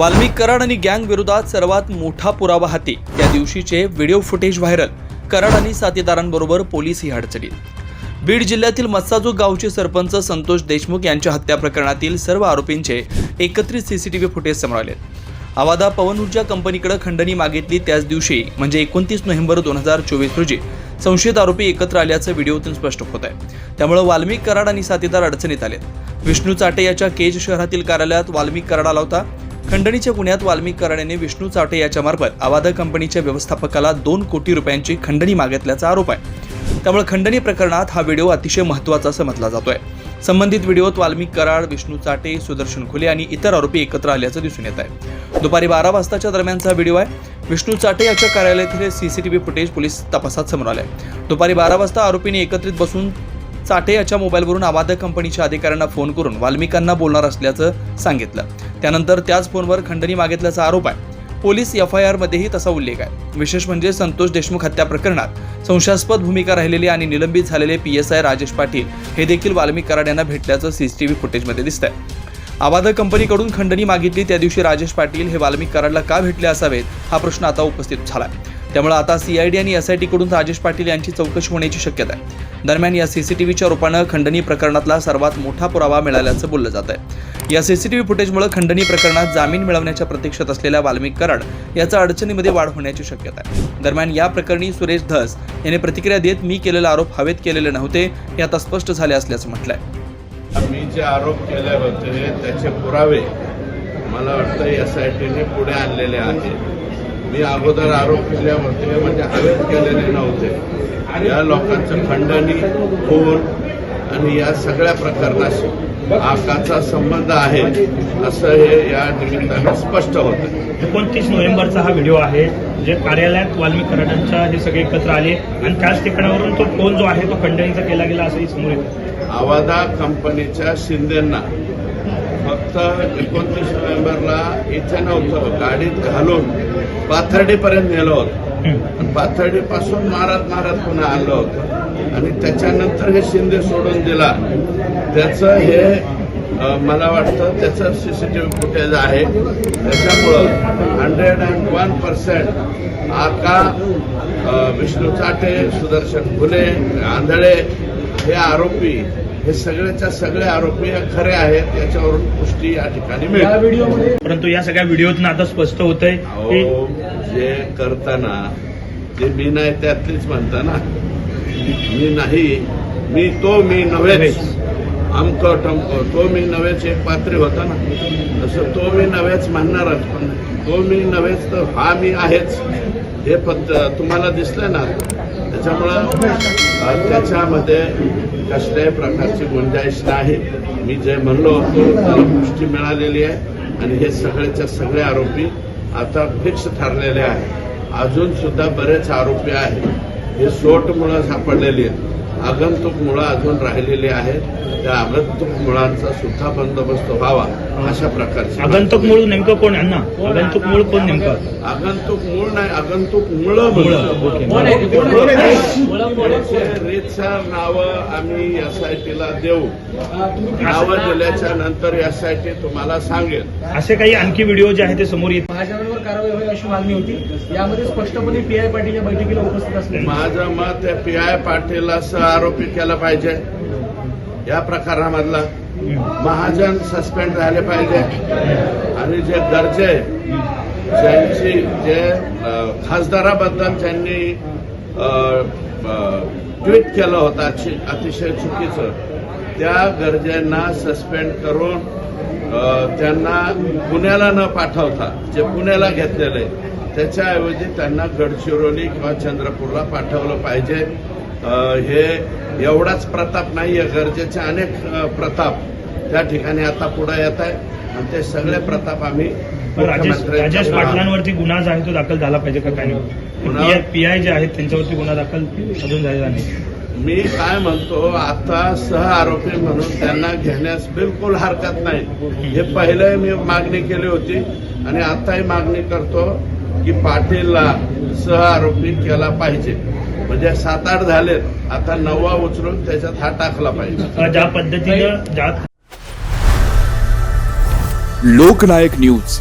वाल्मिक कराड आणि गँग विरोधात सर्वात मोठा पुरावा हाती. त्या दिवशीचे व्हिडिओ फुटेज व्हायरल. कराड आणि साथीदारांबरोबर पोलीसही अडचणीत बीड जिल्ह्यातील मत्साजोग गावचे सरपंच संतोष देशमुख यांच्या हत्या प्रकरणातील सर्व आरोपींचे एकत्रित सीसीटीव्ही फुटेज समोर आले. आवादा पवन ऊर्जा कंपनीकडे खंडणी मागितली त्याच दिवशी म्हणजे एकोणतीस नोव्हेंबर दोन हजार चोवीस रोजी. संशयित आरोपी एकत्र आल्याचं व्हिडिओतून स्पष्ट होत आहे. त्यामुळे वाल्मिक कराड आणि साथीदार अडचणीत आलेत. विष्णू चाटे याच्या केज शहरातील कार्यालयात वाल्मिक कराड आला होता. खंडणीच्या गुन्ह्यात वाल्मिक विष्णू चाटे याच्या मार्फत आवादा कंपनीच्या व्यवस्थापकाला दोन कोटी रुपयांची खंडणी मागितल्याचा आरोप आहे. त्यामुळे खंडणी प्रकरणात हा व्हिडिओ अतिशय महत्त्वाचा समजला जातोय. संबंधित व्हिडिओत वाल्मिक कराड विष्णू चाटे सुदर्शन खुले आणि इतर आरोपी एकत्र आल्याचं दिसून येत आहे. दुपारी बारा वाजताच्या दरम्यानचा व्हिडिओ आहे. विष्णू चाटे याच्या कार्यालयातील सीसीटीव्ही फुटेज पोलीस तपासात समोर आले दुपारी बारा वाजता आरोपींनी एकत्रित बसून चाटे याच्या मोबाईलवरून आवादक कंपनीच्या अधिकाऱ्यांना फोन करून वाल्मिकांना बोलणार असल्याचं सांगितलं. त्यानंतर त्याच फोनवर खंडणी मागितल्याचा आरोप आहे. पोलीस एफ आय आरमध्येही तसा उल्लेख आहे. विशेष म्हणजे संतोष देशमुख हत्या प्रकरणात संशयास्पद भूमिका राहिलेले आणि निलंबित झालेले P S I Rajesh Patil हे देखील वाल्मिक कराड यांना भेटल्याचं सीसीटीव्ही फुटेजमध्ये दिसतंय. आवादा कंपनीकडून खंडणी मागितली त्या दिवशी राजेश पाटील हे वाल्मिक कराडला का भेटले असावेत हा प्रश्न आता उपस्थित झाला आहे त्यामुळे आता सीआयडी आणि एसआयटीकडून राजेश पाटील यांची चौकशी होण्याची शक्यता आहे. दरम्यान या सीसीटीव्हीच्या रूपानं खंडणी प्रकरणातला सर्वात मोठा पुरावा मिळाल्याचं बोललं जात आहे या सीसीटीव्ही फुटेजमुळे खंडणी प्रकरणात जामीन मिळवण्याच्या प्रतीक्षेत असलेल्या वाल्मिक कराड याचा अडचणीमध्ये वाढ होण्याची शक्यता आहे. दरम्यान या प्रकरणी सुरेश धस यांनी प्रतिक्रिया देत मी केलेले आरोप हवेत केलेले नव्हते हे आता स्पष्ट झाले असल्याचं म्हटलंय. मी जे आरोप केले होते त्याचे पुरावे मला वाटतं एस आय टीने पुढे आणलेले आहेत. मी अगोदर आरोप केले होते म्हणजे हवेत केलेले नव्हते. या लोकांचं खंडणी खून आणि या सगळ्या प्रकरणाशी आकाचा संबंध आहे असं हे या निमित्ताने स्पष्ट होतं. एकोणतीस नोव्हेंबरचा हा व्हिडिओ आहे जे कार्यालयात वाल्मिक कराडांच्या हे सगळे एकत्र आले आणि त्याच ठिकाणावरून तो फोन जो आहे तो खंडणीचा केला गेला असंही समोर येतं. आवादा कंपनीच्या शिंदेंना. फक्त एकोणतीस नोव्हेंबरला इथे नव्हतं गाडीत घालून पाथर्डीपर्यंत नेलं होतं. आणि पाथर्डीपासून मारत मारत पुन्हा आलं होतं. आणि त्याच्यानंतर हे शिंदे सोडून दिला. त्याचं हे मला वाटतं त्याचं सीसीटीव्ही फुटेज आहे. त्याच्यामुळं हंड्रेड अँड वन पर्सेंट आका विष्णू चाटे सुदर्शन फुले आंधळे हे आरोपी हे सगळ्याच्या सगळे आरोपी हे खरे आहेत याच्यावरून पुष्टी या ठिकाणी मिळते. परंतु या सगळ्या व्हिडिओतून आता स्पष्ट होत आहे जे करताना जे मी नाही त्यातलीच म्हणता ना. मी नाही मी तो मी नव्हेच. अमक टमक तो मी नव्हेच एक पात्री होता ना. तसं तो मी नव्हेच म्हणणारच पण तो मी नव्हेच तर हा मी आहेच. हे फक्त तुम्हाला दिसलं ना. त्याच्यामुळं त्याच्यामध्ये कसल्याही प्रकारची गुंजाईश नाही. मी जे म्हणलो होतो त्याला पुष्टी मिळालेली आहे आणि हे सगळेच्या सगळे आरोपी आता फिक्स ठरलेले आहेत. अजून सुद्धा बरेच आरोपी आहेत. हे सोटमुळं सापडलेली आहेत. आगंतुक मुळं अजून राहिलेली आहेत. त्या आगंतुक मुळांचा सुद्धा बंदोबस्त व्हावा अशा प्रकारची आगंतुक मूळ नेमकं कोण अण्णा आगंतुक मूळ कोण नेमकं? आगंतुक मूळ नाही आगंतुक मुळं मुळं, ओके. रीतसर नावं आम्ही एस आय टीला देऊ. नावं दिल्याच्या नंतर एस आय टी तुम्हाला सांगेल. असे काही आणखी व्हिडिओ जे आहे ते समोर येत माझ्यावर कारवाई अशी मागणी होती. यामध्ये स्पष्टपणे पी आय पाटील या बैठकीला उपस्थित असले माझं मत आहे पी आय पाटील सह आरोपी केलं पाहिजे. या प्रकारामधला महाजन सस्पेंड झाले पाहिजे. आणि जे गरजे ज्यांची जे खासदाराबद्दल ज्यांनी ट्विट केलं होतं अति- अतिशय चुकीचं. त्या गरजेंना सस्पेंड करून त्यांना पुण्याला न पाठवता जे पुण्याला घेतलेले त्याच्याऐवजी त्यांना गडचिरोली किंवा चंद्रपूरला पाठवलं पाहिजे. हे एवढाच प्रताप नाहीये गरजेचे अनेक प्रताप त्या ठिकाणी आता पुढे येत आहे आणि ते सगळे प्रताप आम्ही राजेश पाटलांवरती गुन्हा जो आहे तो दाखल झाला पाहिजे का काय? गुन्हा- पी आय जे आहेत त्यांच्यावरती गुन्हा दाखल अजून झालेला नाही. मी काय म्हणतो आता सह आरोपी म्हणून त्यांना घेण्यास बिलकुल हरकत नाही. हे पहिले मी मागणी केली होती आणि आताही मागणी करतो की पाटीलला सह आरोपी केला पाहिजे. म्हणजे सात आठ झालेत आता नववा उचलून त्याच्यात हा टाकला पाहिजे. ज्या पद्धतीनं लोकनायक न्यूज.